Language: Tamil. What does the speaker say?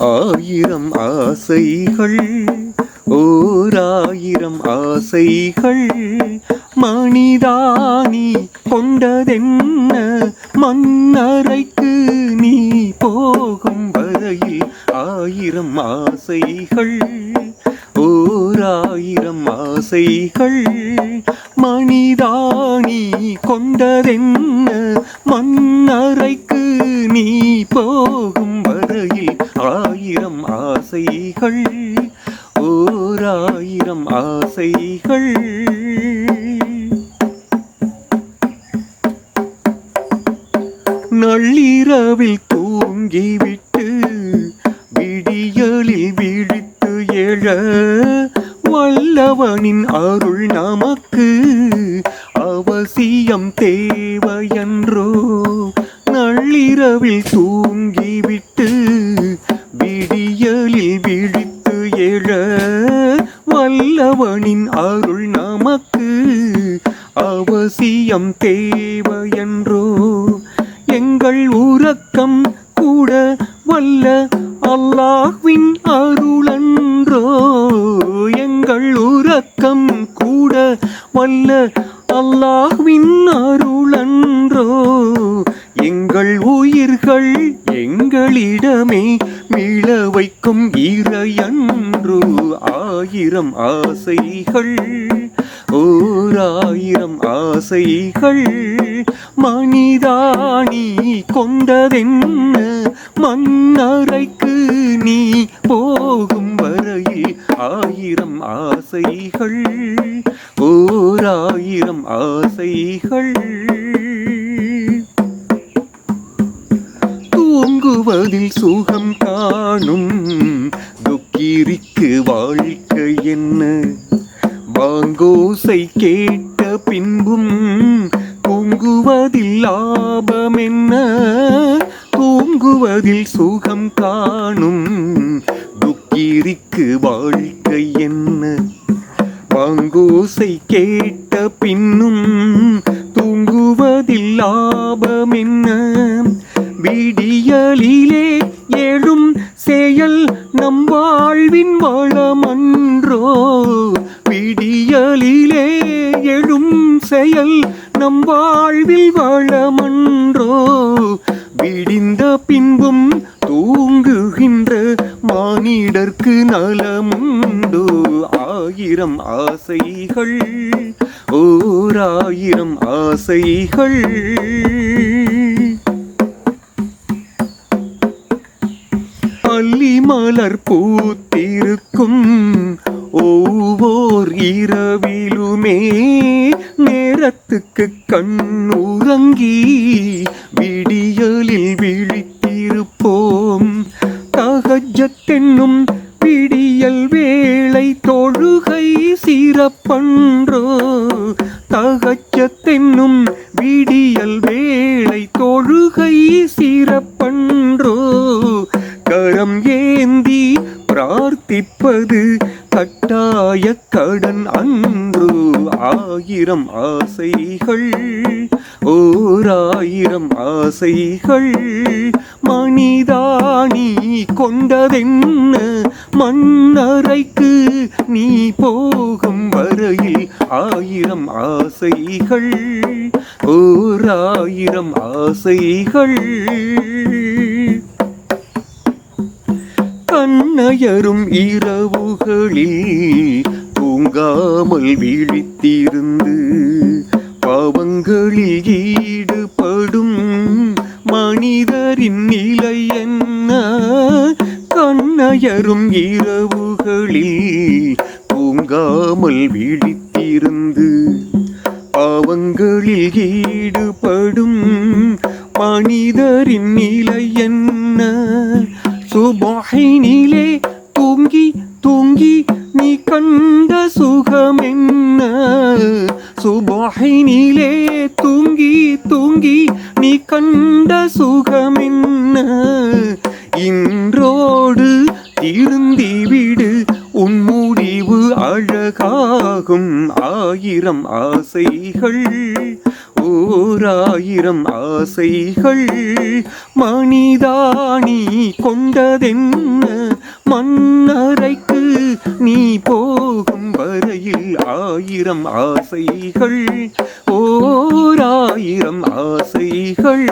ஆயிரம் ஆசைகள் ஓராயிரம் ஆசைகள் மணிதானி கொண்டதென்ன மன்னரைக்கு நீ போகும் வரையில் ஆயிரம் ஆசைகள் ஓராயிரம் ஆசைகள் மணிதானி கொண்டதென்ன மன்னரைக்கு நீ போகும் வரை ஆசைகள் ஓராயிரம் ஆசைகள். நள்ளிரவில் தூங்கிவிட்டு விடியலில் விழித்து எழ வல்லவனின் அருள் நமக்கு அவசியம் தேவையன்றோ. நள்ளிரவில் தூங்கிவிட்டு அவசியம் தேவையன்றோ எங்கள் உறக்கம் கூட வல்ல அல்லாஹ்வின் அருளன்றோ எங்கள் உறக்கம் கூட வல்ல அல்லாஹ்வின் அருளன்றோ எங்கள் உயிர்கள் எங்களிடமே மீள வைக்கும் இறையன்று ஆயிரம் ஆசைகள். ஓராயிரம் ஆசைகள் மனிதானி கொண்டதென்ன மன்னரைக்கு நீ போகும் வரையில் ஆயிரம் ஆசைகள் ஓராயிரம் ஆசைகள். தூங்குவதில் சுகம் காணும் துக்கிரிக்கு வாழ்க்கை என்ன? வாங்கோசை கேட்ட பின்பும் தூங்குவதில் லாபம் என்ன தூங்குவதில் சுகம் காணும் துக்கீரிக்கு வாழ்க்கை என்ன? வாங்கோசை கேட்ட பின்னும் தூங்குவதில் லாபம் என்ன விடியலிலே எழும் செயல் நம் வாழ்வின் வாழ செயல் நம் வாழ்வில் வளமன்றோ விடிந்த பின்பும் தூங்குகின்ற மானிடர்க்கு நலமுண்டோ? ஆயிரம் ஆசைகள் ஓராயிரம் ஆசைகள். அல்லிமலர் பூத்திருக்கும் இரவிலுமே நேரத்துக்கு கண்ணுறங்கி விடியலில் விழித்திருப்போம். தகஜத்தென்னும் பிடியல் வேளை தொழுகை சிறப்பன்றோ. தகஜத்தென்னும் விடியல் வேளை தொழுகை சிறப்பன்றோ. கரம் ஏந்தி பிரார்த்திப்பது கட்டாய கடன் அன்று ஆயிரம் ஆசைகள் ஓராயிரம் ஆசைகள். மணிதானி கொண்டதென்ன? மன்னரைக்கு நீ போகும் வரையில் ஆயிரம் ஆசைகள் ஓராயிரம் ஆசைகள். கண்ணயரும் இரவுகளில் தூங்காமல் விழித்திருந்து பாவங்களில் ஈடுபடும் மனிதரின் நிலை என்ன? கண்ணயரும் இரவுகளில் தூங்காமல் விழித்திருந்து பாவங்களில் ஈடுபடும் மனிதரின் நிலை என்ன? சுபாஹினிலே தூங்கி தூங்கி நீ கண்ட சுகம் என்ன? சுபாயினிலே தூங்கி தூங்கி நீ கண்ட சுகம் என்ன? இன்றோடு திருந்திவிடு உன் முடிவு அழகாகும். ஆயிரம் ஆசைகள் ஓராயிரம் ஆசைகள் மணிதாணி கொண்டதென்ன? மன்னரைக்கு நீ போகும் வரையில் ஆயிரம் ஆசைகள் ஓராயிரம் ஆசைகள்.